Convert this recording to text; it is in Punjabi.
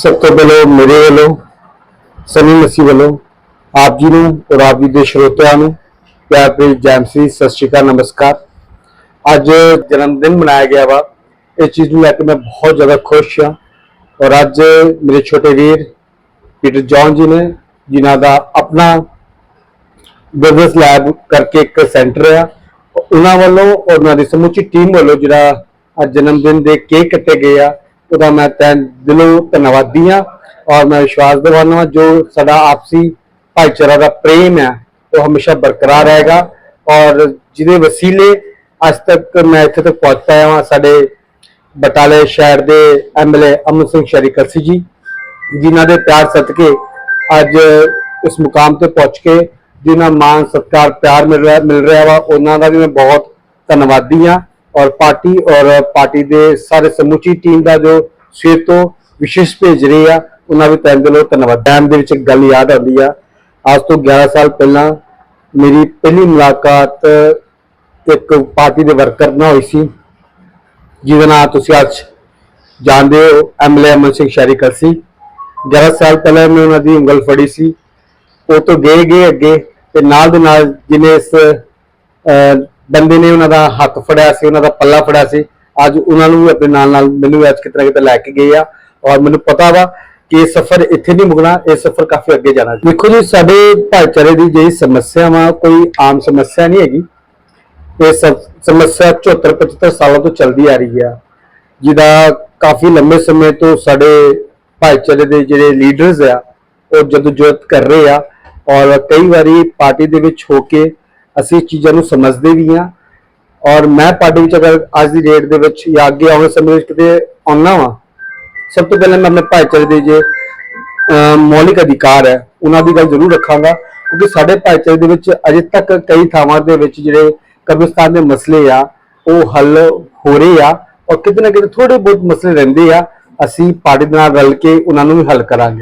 ਸਭ ਤੋਂ ਪਹਿਲਾਂ ਮੇਰੇ ਵੱਲੋਂ, ਸਨੀ ਮਸੀਹ ਵੱਲੋਂ ਆਪ ਜੀ ਨੂੰ ਔਰ ਆਪ ਜੀ ਦੇ ਸਰੋਤਿਆਂ ਨੂੰ ਪਿਆਰ ਭਰੀ ਜੈ ਸਤਿ ਸ਼੍ਰੀ ਅਕਾਲ, ਨਮਸਕਾਰ। ਅੱਜ ਜਨਮ ਦਿਨ ਮਨਾਇਆ ਗਿਆ ਵਾ। ਇਹ ਚੀਜ਼ ਨੂੰ ਲੈ ਕੇ ਮੈਂ ਬਹੁਤ ਜ਼ਿਆਦਾ ਖੁਸ਼ ਹਾਂ ਔਰ ਅੱਜ ਮੇਰੇ ਛੋਟੇ ਵੀਰ ਪੀਟਰ ਜੌਨ ਜੀ ਨੇ, ਜਿਨ੍ਹਾਂ ਦਾ ਆਪਣਾ ਬਿਜ਼ਨਸ ਲੈਬ ਕਰਕੇ ਇੱਕ ਸੈਂਟਰ ਆ, ਉਹਨਾਂ ਵੱਲੋਂ ਔਰ ਉਹਨਾਂ ਦੀ ਸਮੁੱਚੀ ਟੀਮ ਵੱਲੋਂ ਜਿਹੜਾ ਅੱਜ ਜਨਮ ਦਿਨ ਦੇ ਕੇਕ ਕੱਟੇ ਗਏ ਆ ਉਹਦਾ ਮੈਂ ਤੈਨ ਦਿਲੋਂ ਧੰਨਵਾਦੀ ਹਾਂ ਔਰ ਮੈਂ ਵਿਸ਼ਵਾਸ ਦਿਵਾਉਂਦਾ ਹਾਂ ਜੋ ਸਾਡਾ ਆਪਸੀ ਭਾਈਚਾਰਾ ਦਾ ਪ੍ਰੇਮ ਹੈ, ਉਹ ਹਮੇਸ਼ਾ ਬਰਕਰਾਰ ਰਹੇਗਾ ਔਰ ਜਿਹਦੇ ਵਸੀਲੇ ਅੱਜ ਤੱਕ ਮੈਂ ਇੱਥੇ ਤੱਕ ਪਹੁੰਚ ਪਾਇਆ ਹਾਂ ਸਾਡੇ ਬਟਾਲੇ ਸ਼ਹਿਰ ਦੇ ਐਮਐਲਏ ਅਮਨ ਸਿੰਘ ਸ਼ਰੀ ਕਲਸੀ ਜੀ, ਜਿਨ੍ਹਾਂ ਦੇ ਪਿਆਰ ਸਦਕੇ ਅੱਜ ਇਸ ਮੁਕਾਮ ਤੇ ਪਹੁੰਚ ਕੇ ਜਿਨ੍ਹਾਂ ਮਾਨ ਸਤਿਕਾਰ ਪਿਆਰ ਮਿਲ ਰਿਹਾ ਮਿਲ ਰਿਹਾ ਵਾ, ਉਹਨਾਂ ਦਾ ਵੀ ਮੈਂ ਬਹੁਤ ਧੰਨਵਾਦੀ ਹਾਂ। ਔਰ ਪਾਰਟੀ ਔਰ ਪਾਰਟੀ ਦੇ ਸਾਰੇ ਸਮੁੱਚੀ ਟੀਮ ਦਾ ਜੋ ਸਵੇਰ ਤੋਂ ਵਿਸ਼ੇਸ਼ ਭੇਜ ਰਹੀ ਆ, ਉਹਨਾਂ ਵੀ ਤਹਿ ਦਿਲੋਂ ਧੰਨਵਾਦ। ਟਾਈਮ ਦੇ ਵਿੱਚ ਇੱਕ ਗੱਲ ਯਾਦ ਆਉਂਦੀ ਆ, ਅੱਜ ਤੋਂ 11 ਸਾਲ ਪਹਿਲਾਂ ਮੇਰੀ ਪਹਿਲੀ ਮੁਲਾਕਾਤ ਇੱਕ ਪਾਰਟੀ ਦੇ ਵਰਕਰ ਨਾਲ ਹੋਈ ਸੀ, ਜਿਹਦਾ ਨਾਮ ਤੁਸੀਂ ਅੱਜ ਜਾਣਦੇ ਹੋ ਐਮਐਲਏ ਅਮਨ ਸਿੰਘ ਸ਼ਹਿਰੀ ਸੀ 11 ਸਾਲ ਪਹਿਲਾਂ ਮੈਂ ਉਹਨਾਂ ਦੀ ਉਂਗਲ ਫੜੀ ਸੀ। ਉਹ ਤੋਂ ਗਏ ਗਏ ਅੱਗੇ ਤੇ ਨਾਲ ਦੇ ਨਾਲ ਜਿਹਨੇ ਇਸ ਬੰਦੇ ਨੇ ਉਹਨਾਂ ਦਾ ਹੱਥ ਫੜਿਆ ਸੀ, ਉਹਨਾਂ ਦਾ ਪੱਲਾ ਫੜਿਆ ਸੀ। ਅੱਜ ਉਹਨਾਂ ਨੂੰ ਵੀ ਆਪਣੇ ਨਾਲ ਨਾਲ ਮੈਨੂੰ ਅੱਜ ਕਿਤੇ ਕਿਤੇ ਲੈ ਕੇ ਗਏ ਆ। ਔਰ ਮੈਨੂੰ ਪਤਾ ਵਾ ਕਿ ਇਹ ਸਫ਼ਰ ਇੱਥੇ ਨਹੀਂ ਮੁਕਣਾ, ਇਹ ਸਫ਼ਰ ਕਾਫੀ ਅੱਗੇ ਜਾਣਾ ਦੇਖੋ ਜੀ, ਸਾਡੇ ਭਾਈਚਾਰੇ ਦੀ ਜਿਹੜੀ ਸਮੱਸਿਆ ਵਾ, ਕੋਈ ਆਮ ਸਮੱਸਿਆ ਨਹੀਂ ਹੈਗੀ। ਇਹ ਸਮੱਸਿਆ 74 75 ਸਾਲਾਂ ਤੋਂ ਚੱਲਦੀ ਆ ਰਹੀ ਆ। ਜਿਹਦਾ ਕਾਫੀ ਲੰਬੇ ਸਮੇਂ ਤੋਂ ਸਾਡੇ ਭਾਈਚਾਰੇ ਦੇ ਜਿਹੜੇ ਲੀਡਰਸ ਆ, ਉਹ ਜਦੋਜਹਿਦ ਕਰ ਰਹੇ ਆ। ਔਰ ਕਈ ਵਾਰੀ ਪਾਰਟੀ ਦੇ ਵਿੱਚ ਹੋ ਕੇ ਅਸੀਂ ਚੀਜ਼ਾਂ ਨੂੰ ਸਮਝਦੇ ਵੀ ਹਾਂ। ਔਰ ਮੈਂ ਪਾਰਟੀ ਵਿੱਚ ਅਗਰ ਅੱਜ ਦੀ ਡੇਟ ਦੇ ਵਿੱਚ ਜਾਂ ਅੱਗੇ ਆਉਣ ਸਮੇਂ ਵਿੱਚ ਕਿਤੇ ਆਉਣਾ ਵਾ, ਸਭ ਤੋਂ ਪਹਿਲਾਂ ਮੈਂ ਆਪਣੇ ਭਾਈਚਾਰੇ ਦੇ ਜੇ ਮੌਲਿਕ ਅਧਿਕਾਰ ਹੈ, ਉਹਨਾਂ ਦੀ ਗੱਲ ਜ਼ਰੂਰ ਰੱਖਾਂਗਾ। ਕਿਉਂਕਿ ਸਾਡੇ ਭਾਈਚਾਰੇ ਦੇ ਵਿੱਚ ਅਜੇ ਤੱਕ ਕਈ ਥਾਵਾਂ ਦੇ ਵਿੱਚ ਜਿਹੜੇ ਕਬਰਸਤਾਨ ਦੇ ਮਸਲੇ ਆ, ਉਹ ਹੱਲ ਹੋ ਰਹੇ ਆ ਔਰ ਕਿਤੇ ਨਾ ਕਿਤੇ ਥੋੜੇ ਬਹੁਤ ਮਸਲੇ ਰਹਿੰਦੇ ਆ। ਅਸੀਂ ਪਾਰਟੀ ਦੇ ਨਾਲ ਰਲ ਕੇ ਉਹਨਾਂ ਨੂੰ ਵੀ ਹੱਲ ਕਰਾਂਗੇ।